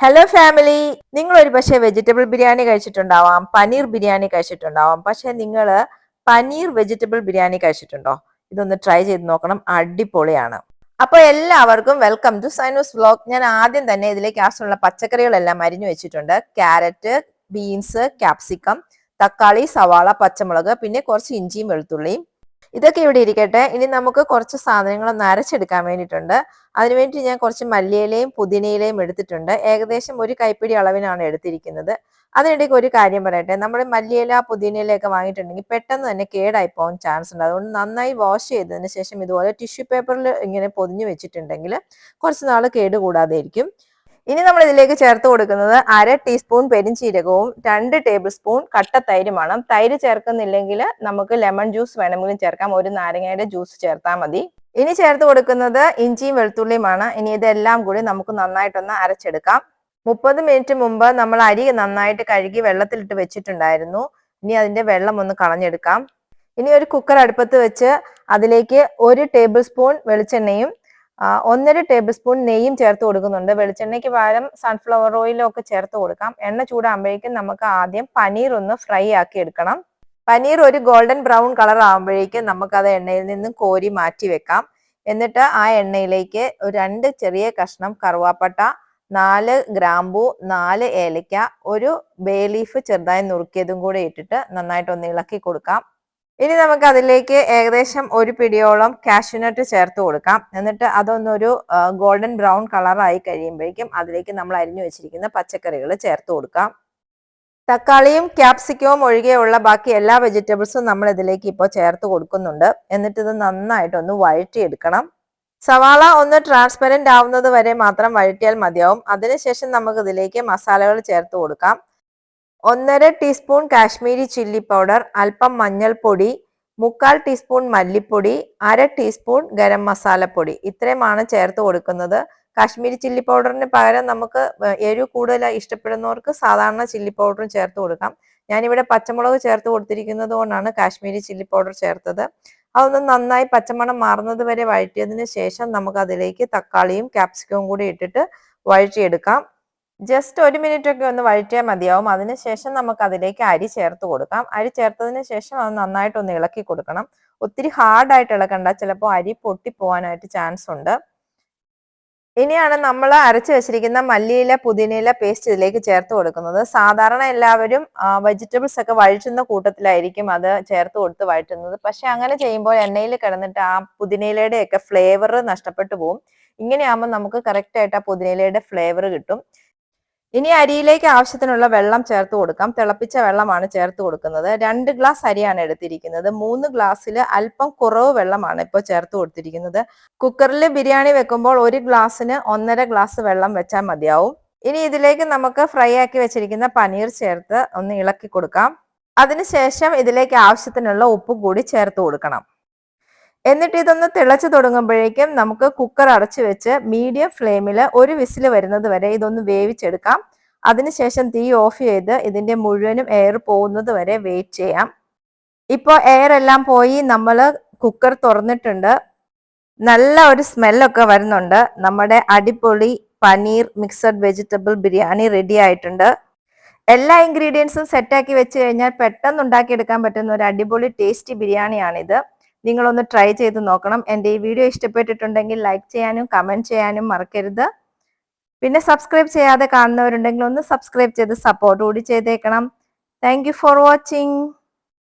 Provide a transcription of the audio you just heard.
Hello family നിങ്ങൾ ഒരു പക്ഷേ വെജിറ്റബിൾ ബിരിയാണി കഴിച്ചിട്ടുണ്ടാവാം പനീർ ബിരിയാണി കഴിച്ചിട്ടുണ്ടാവാം. പക്ഷെ നിങ്ങൾ പനീർ വെജിറ്റബിൾ ബിരിയാണി കഴിച്ചിട്ടുണ്ടോ? ഇതൊന്ന് ട്രൈ ചെയ്ത് നോക്കണം. അടിപൊളിയാണ്. അപ്പോൾ എല്ലാവർക്കും വെൽക്കം ടു സൈനൂസ് വ്ലോഗ് ഞാൻ ആദ്യം തന്നെ ഇതിലേക്ക് ആവശ്യമുള്ള പച്ചക്കറികളെല്ലാം അരിഞ്ഞു വെച്ചിട്ടുണ്ട്. ക്യാരറ്റ് ബീൻസ് ക്യാപ്സിക്കം തക്കാളി സവാള പച്ചമുളക് പിന്നെ കുറച്ച് ഇഞ്ചിയും വെളുത്തുള്ളിയും. ഇതൊക്കെ ഇവിടെ ഇരിക്കട്ടെ. ഇനി നമുക്ക് കുറച്ച് സാധനങ്ങൾ ഒന്ന് അരച്ചെടുക്കാൻ വേണ്ടിയിട്ടുണ്ട്. അതിനുവേണ്ടി ഞാൻ കുറച്ച് മല്ലിയിലയും പുതിനയിലയും എടുത്തിട്ടുണ്ട്. ഏകദേശം ഒരു കൈപ്പിടി അളവിനാണ് എടുത്തിരിക്കുന്നത്. അതിനിടയ്ക്ക് ഒരു കാര്യം പറയട്ടെ. നമ്മൾ മല്ലിയില പുതിനയിലയൊക്കെ വാങ്ങിയിട്ടുണ്ടെങ്കിൽ പെട്ടെന്ന് തന്നെ കേടായി പോകാൻ ചാൻസ് ഉണ്ട്. അതുകൊണ്ട് നന്നായി വാഷ് ചെയ്തതിന് ശേഷം ഇതുപോലെ ടിഷ്യൂ പേപ്പറിൽ ഇങ്ങനെ പൊതിഞ്ഞു വെച്ചിട്ടുണ്ടെങ്കിൽ കുറച്ച് നാൾ കേട് കൂടാതെ ഇരിക്കും ഇനി നമ്മൾ ഇതിലേക്ക് ചേർത്ത് കൊടുക്കുന്നത് അര ടീസ്പൂൺ പെരിഞ്ചീരകവും രണ്ട് ടേബിൾ സ്പൂൺ കട്ട തൈരുമാണ്. തൈര് ചേർക്കുന്നില്ലെങ്കിൽ നമുക്ക് ലെമൺ ജ്യൂസ് വേണമെങ്കിലും ചേർക്കാം. ഒരു നാരങ്ങയുടെ ജ്യൂസ് ചേർത്താൽ മതി. ഇനി ചേർത്ത് കൊടുക്കുന്നത് ഇഞ്ചിയും വെളുത്തുള്ളിയുമാണ്. ഇനി ഇതെല്ലാം കൂടി നമുക്ക് നന്നായിട്ടൊന്ന് അരച്ചെടുക്കാം. മുപ്പത് മിനിറ്റ് മുമ്പ് നമ്മൾ അരി നന്നായിട്ട് കഴുകി വെള്ളത്തിലിട്ട് വെച്ചിട്ടുണ്ടായിരുന്നു. ഇനി അതിന്റെ വെള്ളം ഒന്ന് കളഞ്ഞെടുക്കാം. ഇനി ഒരു കുക്കർ അടുപ്പത്ത് വെച്ച് അതിലേക്ക് ഒരു ടേബിൾ സ്പൂൺ വെളിച്ചെണ്ണയും ഒന്നര ടേബിൾ സ്പൂൺ നെയ്യും ചേർത്ത് കൊടുക്കുന്നുണ്ട്. വെളിച്ചെണ്ണയ്ക്ക് പകരം സൺഫ്ലവർ ഓയിലും ഒക്കെ ചേർത്ത് കൊടുക്കാം. എണ്ണ ചൂടാകുമ്പോഴേക്കും നമുക്ക് ആദ്യം പനീർ ഒന്ന് ഫ്രൈ ആക്കി എടുക്കണം. പനീർ ഒരു ഗോൾഡൻ ബ്രൗൺ കളർ ആകുമ്പോഴേക്കും നമുക്കത് എണ്ണയിൽ നിന്നും കോരി മാറ്റി വെക്കാം. എന്നിട്ട് ആ എണ്ണയിലേക്ക് രണ്ട് ചെറിയ കഷ്ണം കറുവാപ്പട്ട നാല് ഗ്രാമ്പു നാല് ഏലയ്ക്ക ഒരു ബേ ലീഫ് ചെറുതായി നുറുക്കിയതും കൂടെ ഇട്ടിട്ട് നന്നായിട്ട് ഒന്ന് ഇളക്കി കൊടുക്കാം. ഇനി നമുക്ക് അതിലേക്ക് ഏകദേശം ഒരു പിടിയോളം കാഷ്യൂനട്ട് ചേർത്ത് കൊടുക്കാം. എന്നിട്ട് അതൊന്നൊരു ഗോൾഡൻ ബ്രൗൺ കളറായി കഴിയുമ്പോഴേക്കും അതിലേക്ക് നമ്മൾ അരിഞ്ഞു വെച്ചിരിക്കുന്ന പച്ചക്കറികൾ ചേർത്ത് കൊടുക്കാം. തക്കാളിയും ക്യാപ്സിക്കവും ഒഴികെയുള്ള ബാക്കി എല്ലാ വെജിറ്റബിൾസും നമ്മൾ ഇതിലേക്ക് ഇപ്പോൾ ചേർത്ത് കൊടുക്കുന്നുണ്ട്. എന്നിട്ട് ഇത് നന്നായിട്ടൊന്ന് വഴറ്റിയെടുക്കണം. സവാള ഒന്ന് ട്രാൻസ്പെറന്റ് ആവുന്നത് വരെ മാത്രം വഴറ്റിയാൽ മതിയാവും. അതിനുശേഷം നമുക്ക് ഇതിലേക്ക് മസാലകൾ ചേർത്ത് കൊടുക്കാം. ഒന്നര ടീസ്പൂൺ കാശ്മീരി ചില്ലി പൗഡർ അല്പം മഞ്ഞൾപ്പൊടി മുക്കാൽ ടീസ്പൂൺ മല്ലിപ്പൊടി അര ടീസ്പൂൺ ഗരം മസാലപ്പൊടി. ഇത്രയുമാണ് ചേർത്ത് കൊടുക്കുന്നത്. കാശ്മീരി ചില്ലി പൗഡറിന് പകരം നമുക്ക് എരിവ് കൂടുതൽ ഇഷ്ടപ്പെടുന്നവർക്ക് സാധാരണ ചില്ലി പൗഡറും ചേർത്ത് കൊടുക്കാം. ഞാനിവിടെ പച്ചമുളക് ചേർത്ത് കൊടുത്തിരിക്കുന്നത് കൊണ്ടാണ് കാശ്മീരി ചില്ലി പൗഡർ ചേർത്തത്. അതൊന്ന് നന്നായി പച്ചമണം മാറുന്നത് വരെ വഴറ്റിയതിന് ശേഷം നമുക്ക് അതിലേക്ക് തക്കാളിയും ക്യാപ്സിക്കവും കൂടി ഇട്ടിട്ട് വഴറ്റിയെടുക്കാം. ജസ്റ്റ് ഒരു മിനിറ്റ് ഒക്കെ ഒന്ന് വഴറ്റിയാൽ മതിയാവും. അതിനുശേഷം നമുക്ക് അതിലേക്ക് അരി ചേർത്ത് കൊടുക്കാം. അരി ചേർത്തതിന് ശേഷം അത് നന്നായിട്ട് ഒന്ന് ഇളക്കി കൊടുക്കണം. ഒത്തിരി ഹാർഡായിട്ട് ഇളക്കണ്ട. ചിലപ്പോൾ അരി പൊട്ടിപ്പോവാനായിട്ട് ചാൻസ് ഉണ്ട്. ഇനിയാണ് നമ്മൾ അരച്ചു വെച്ചിരിക്കുന്ന മല്ലിയില പുതിനയില പേസ്റ്റ് ഇതിലേക്ക് ചേർത്ത് കൊടുക്കുന്നത്. സാധാരണ എല്ലാവരും വെജിറ്റബിൾസ് ഒക്കെ വഴറ്റുന്ന കൂട്ടത്തിലായിരിക്കും അത് ചേർത്ത് കൊടുത്ത് വഴറ്റുന്നത്. പക്ഷെ അങ്ങനെ ചെയ്യുമ്പോൾ എണ്ണയിൽ കിടന്നിട്ട് ആ പുതിനയിലയുടെ ഒക്കെ ഫ്ലേവർ നഷ്ടപ്പെട്ടു പോകും ഇങ്ങനെയാകുമ്പോൾ നമുക്ക് കറക്റ്റ് ആയിട്ട് ആ പുതിനയിലയുടെ ഫ്ലേവർ കിട്ടും. ഇനി അരിയിലേക്ക് ആവശ്യത്തിനുള്ള വെള്ളം ചേർത്ത് കൊടുക്കാം. തിളപ്പിച്ച വെള്ളമാണ് ചേർത്ത് കൊടുക്കുന്നത്. രണ്ട് ഗ്ലാസ് അരിയാണ് എടുത്തിരിക്കുന്നത്. മൂന്ന് ഗ്ലാസ്സിൽ അല്പം കുറവ് വെള്ളമാണ് ഇപ്പോൾ ചേർത്ത് കൊടുത്തിരിക്കുന്നത്. കുക്കറിൽ ബിരിയാണി വെക്കുമ്പോൾ ഒരു ഗ്ലാസ്സിന് ഒന്നര ഗ്ലാസ് വെള്ളം വെച്ചാൽ മതിയാവും. ഇനി ഇതിലേക്ക് നമുക്ക് ഫ്രൈ ആക്കി വെച്ചിരിക്കുന്ന പനീർ ചേർത്ത് ഒന്ന് ഇളക്കി കൊടുക്കാം. അതിനുശേഷം ഇതിലേക്ക് ആവശ്യത്തിനുള്ള ഉപ്പ് കൂടി ചേർത്ത് കൊടുക്കണം. എന്നിട്ട് ഇതൊന്ന് തിളച്ചു തുടങ്ങുമ്പോഴേക്കും നമുക്ക് കുക്കർ അടച്ചു വെച്ച് മീഡിയം ഫ്ലെയിമിൽ ഒരു വിസിൽ വരുന്നത് വരെ ഇതൊന്ന് വേവിച്ചെടുക്കാം. അതിനുശേഷം തീ ഓഫ് ചെയ്ത് ഇതിന്റെ മുഴുവനും എയർ പോകുന്നത് വരെ വെയിറ്റ് ചെയ്യാം. ഇപ്പോൾ എയർ എല്ലാം പോയി നമ്മൾ കുക്കർ തുറന്നിട്ടുണ്ട്. നല്ല ഒരു സ്മെല്ലൊക്കെ വരുന്നുണ്ട്. നമ്മുടെ അടിപൊളി paneer mixed vegetable biryani ready ആയിട്ടുണ്ട്. എല്ലാ ഇൻഗ്രീഡിയൻസും സെറ്റാക്കി വെച്ച് കഴിഞ്ഞാൽ പെട്ടെന്ന് ഉണ്ടാക്കിയെടുക്കാൻ പറ്റുന്ന ഒരു അടിപൊളി ടേസ്റ്റി ബിരിയാണിയാണിത്. നിങ്ങളൊന്ന് ട്രൈ ചെയ്ത് നോക്കണം. എന്റെ ഈ വീഡിയോ ഇഷ്ടപ്പെട്ടിട്ടുണ്ടെങ്കിൽ ലൈക്ക് ചെയ്യാനും കമന്റ് ചെയ്യാനും മറക്കരുത്. പിന്നെ സബ്സ്ക്രൈബ് ചെയ്യാതെ കാണുന്നവരുണ്ടെങ്കിൽ ഒന്ന് സബ്സ്ക്രൈബ് ചെയ്ത് സപ്പോർട്ട് കൂടി ചെയ്തേക്കണം. Thank for watching